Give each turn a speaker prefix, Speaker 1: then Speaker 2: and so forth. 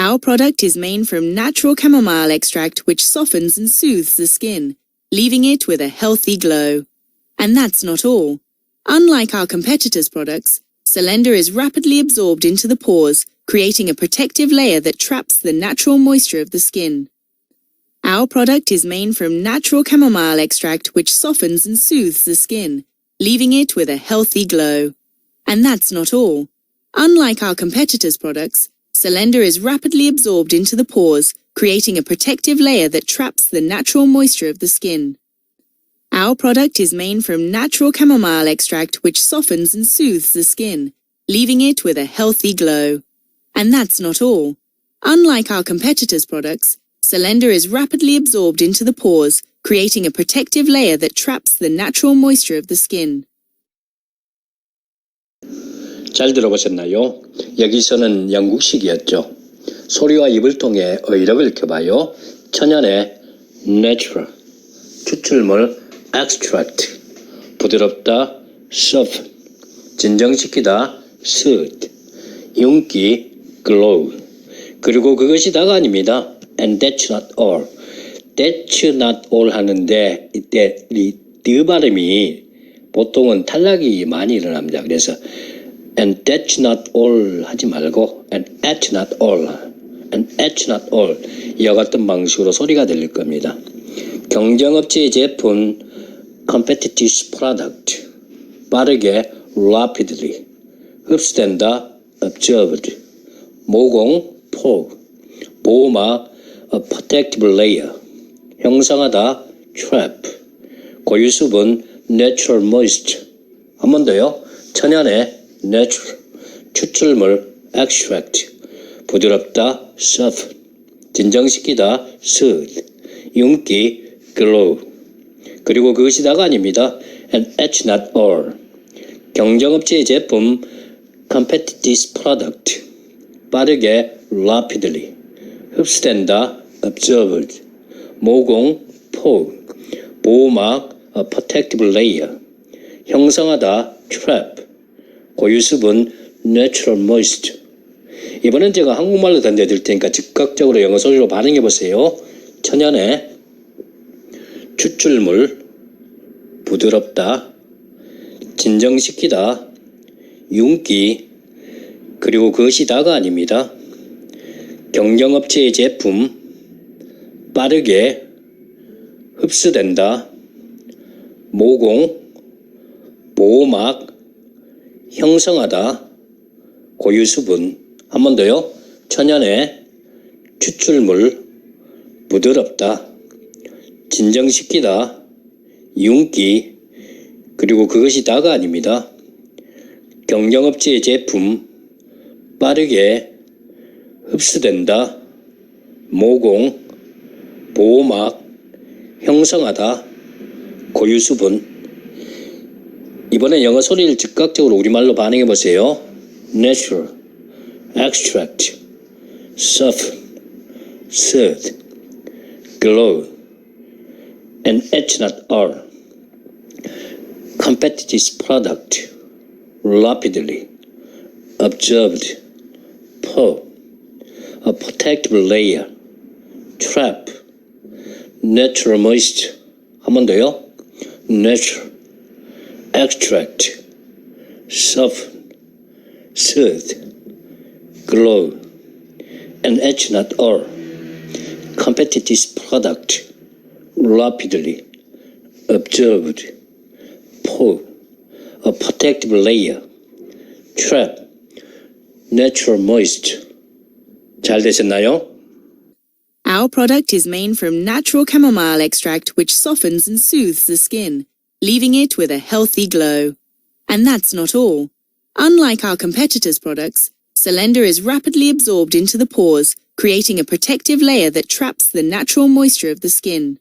Speaker 1: Our product is made from natural chamomile extract which softens and soothes the skin, leaving it with a healthy glow. And that's not all. Unlike our competitors' products, Solenda is rapidly absorbed into the pores, creating a protective layer that traps the natural moisture of the skin. Our product is made from natural chamomile extract which softens and soothes the skin, leaving it with a healthy glow. And that's not all. Unlike our competitors' products, Solenda is rapidly absorbed into the pores, creating a protective layer that traps the natural moisture of the skin. Our product is made from natural chamomile extract which softens and soothes the skin, leaving it with a healthy glow. And that's not all. Unlike our competitors' products, Solenda is rapidly absorbed into the pores, creating a protective layer that traps the natural moisture of the skin.
Speaker 2: 잘 들어보셨나요? 여기서는 영국식이었죠. 소리와 입을 통해 의력을 켜봐요. 천연의 natural, 추출물 extract, 부드럽다 soft, 진정시키다 soothe, 윤기 glow. 그리고 그것이 다가 아닙니다. And that's not all. That's not all 하는데 이때 이 드 발음이 보통은 탈락이 많이 일어납니다. 그래서 and that's not all 하지 말고 and at not all and at not all 이와 같은 방식으로 소리가 들릴 겁니다. 경쟁업체의 제품 competitive product 빠르게 rapidly 흡수된다 observed 모공 폭 보호막 a protective layer 형성하다 trap 고유수분 natural moist 한 번 더요 천연의 natural 추출물 extract 부드럽다 soft 진정시키다 soothe 윤기 glow 그리고 그것이 다가 아닙니다 and it's not all 경쟁업체의 제품 competitive product 빠르게 rapidly 흡수된다 observed 모공 폭 보호막 a protective layer 형성하다 trap 고유수분 natural moist. 이번엔 제가 한국말로 던져드릴 테니까 즉각적으로 영어 소리로 반응해 보세요. 천연의 추출물 부드럽다 진정시키다 윤기 그리고 그것이 다가 아닙니다. 경쟁업체의 제품 빠르게 흡수된다. 모공 보호막 형성하다. 고유수분. 한 번 더요. 천연의 추출물. 부드럽다. 진정시키다. 윤기. 그리고 그것이 다가 아닙니다. 경쟁업체의 제품. 빠르게 흡수된다. 모공. 보호막. 형성하다. 고유수분 이번엔 영어 소리를 즉각적으로 우리말로 반응해 보세요. natural, extract, soft, soothe, glow, and it's not all. competitive product, rapidly, observed, pour, a protective layer, trap, natural moist. 한 번 더요. natural, extract, soften, soothe, glow, and it's not all. Competitive product, rapidly, observed, pour, a protective layer, trap, natural moist. 잘 되셨나요?
Speaker 1: Our product is made from natural chamomile extract which softens and soothes the skin, leaving it with a healthy glow. And that's not all. Unlike our competitors' products, Solenda is rapidly absorbed into the pores, creating a protective layer that traps the natural moisture of the skin.